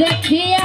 দেখিয়া